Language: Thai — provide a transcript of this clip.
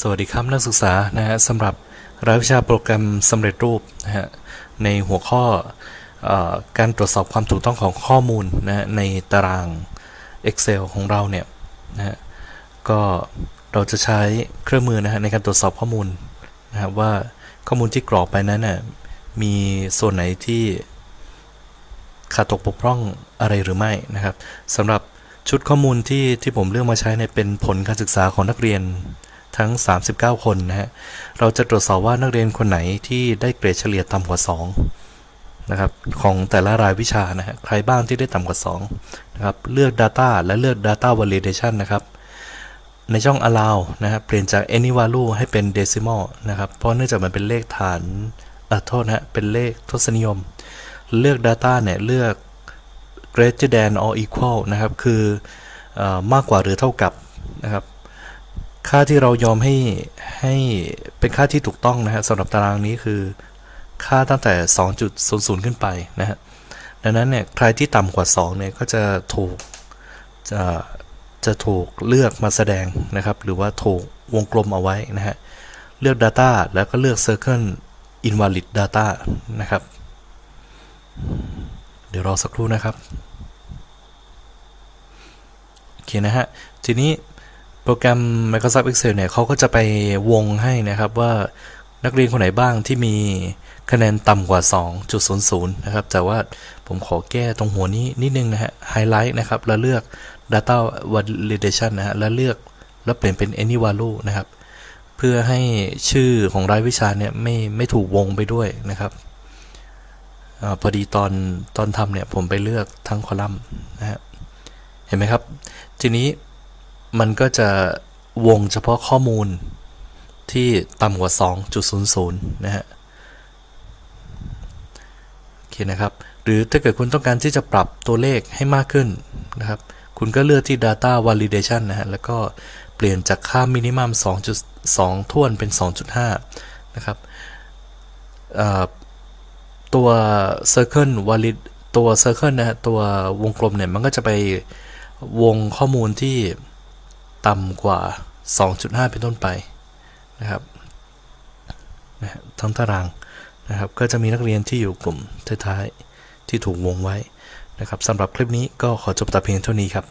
สวัสดีครับนักศึกษานะฮะสำหรับรายวิชาโปรแกรมสำเร็จรูปนะฮะในหัวข้ออการตรวจสอบความถูกต้องของข้อมูลนะฮะในตาราง Excel ของเราเนี่ยนะฮะก็เราจะใช้เครื่องมือนะฮะในการตรวจสอบข้อมูลนะครับว่าข้อมูลที่กรอกไปนั้นน่ะมีส่วนไหนที่ขาดตกบกพร่องอะไรหรือไม่นะครับสำหรับชุดข้อมูลที่ที่ผมเลือกมาใช้เนี่ยเป็นผลการศึกษาของนักเรียน ทั้ง 39 คนนะฮะ เราจะตรวจสอบว่านักเรียนคนไหนที่ได้เกรดเฉลี่ยต่ำกว่า2นะครับของแต่ละรายวิชานะฮะ ใครบ้างที่ได้ต่ำกว่า2นะครับ เลือก Data และเลือก Data Validation นะครับ ในช่อง allow นะครับเปลี่ยนจาก any value ให้เป็น decimal นะครับ เพราะเนื่องจากมันเป็นเลขฐานเออโทษนะฮะเป็นเลขทศนิยม เลือก Data เนี่ยเลือก greater than or equal นะครับ คือออมากกว่าหรือเท่ากับนะครับ ค่าที่เรายอมให้ให้เป็นค่าที่ถูกต้องนะฮะสำหรับตารางนี้คือค่าตั้งแต่ 2.00 ขึ้นไปนะฮะดังนั้นเนี่ยใครที่ต่ำกว่า 2 เนี่ยก็จะถูกจะจะถูกเลือกมาแสดงนะครับ หรือว่าถูกวงกลมเอาไว้นะฮะ เลือก Data แล้วก็เลือก Circle Invalid Data นะครับ เดี๋ยวรอสักครู่นะครับ โอเคนะฮะ ทีนี้ โปรแกรม Microsoft Excel เนี่ยเขาก็จะไปวงให้นะครับว่านักเรียนคนไหนบ้างที่มีคะแนนต่ำกว่า 2.00 นะครับ แต่ว่าผมขอแก้ตรงหัวนี้นิดนึงนะฮะ ไฮไลท์นะครับ แล้วเลือก Data Validation นะฮะ แล้วเลือกแล้วเปลี่ยนเป็น Any Value นะครับ เพื่อให้ชื่อของรายวิชาเนี่ยไม่ไม่ถูกวงไปด้วยนะครับอพอดีตอนตอนทำเนี่ยผมไปเลือกทั้งคอลัมน์นะฮะ เห็นไหมครับ ทีนี้ มันก็จะวงเฉพาะข้อมูลที่ต่ำกว่า 2.00 นะฮะ โอเคนะครับ หรือถ้าเกิดคุณต้องการที่จะปรับตัวเลขให้มากขึ้นนะครับ คุณก็เลือกที่ data validation นะฮะ แล้วก็เปลี่ยนจากค่า minimum 2.2ท่วนเป็น 2.5 นะครับตัว circle valid ตัว circle นะฮะ ตัววงกลมเนี่ย มันก็จะไปวงข้อมูลที่ ต่ำกว่า 2.5 เป็นต้นไปนะครับทั้งตารางนะครับ ก็จะมีนักเรียนที่อยู่กลุ่มท้ายๆที่ถูกวงไว้นะครับสำหรับคลิปนี้ก็ขอจบแต่เพียงเท่านี้ครับ